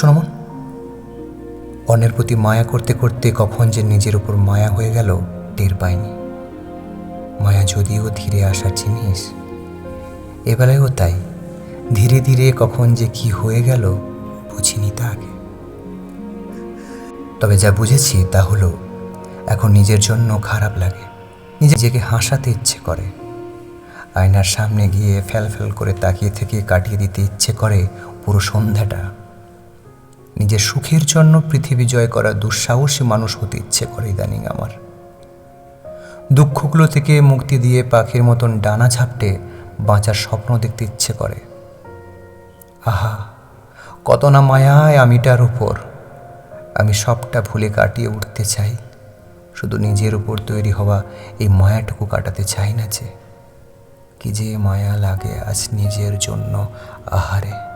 শোনো অন্যের প্রতি মায়া করতে করতে কখন যে নিজের উপর মায়া হয়ে গেল, টের পায়নি মায়া যদিও ধীরে আসার জিনিস এবেলায়ও তাই। ধীরে ধীরে কখন যে কি হয়ে গেল, বুঝিনি তা আগে তবে যা বুঝেছি তা হলো, এখন নিজের জন্য খারাপ লাগে। নিজেকে হাসাতে ইচ্ছে করে। আয়নার সামনে গিয়ে ফ্যাল ফ্যাল করে তাকিয়ে থেকে কাটিয়ে দিতে ইচ্ছে করে পুরো সন্ধ্যাটা। নিজের সুখের জন্য পৃথিবী জয় করা দুঃসাহসী মানুষ হতে ইচ্ছে করে ইদানিং আমার। দুঃখগুলো থেকে মুক্তি দিয়ে পাখির মতন ডানা ঝাপটে বাঁচার স্বপ্ন দেখতে ইচ্ছে করে। আহা, কত না মায়ায় আমিটার উপর। আমি সবটা ভুলে কাটিয়ে উঠতে চাই। শুধু নিজের উপর তৈরি হওয়া এই মায়াটুকু কাটাতে চাই না যে। কি যে মায়া লাগে আজ নিজের জন্য আহারে।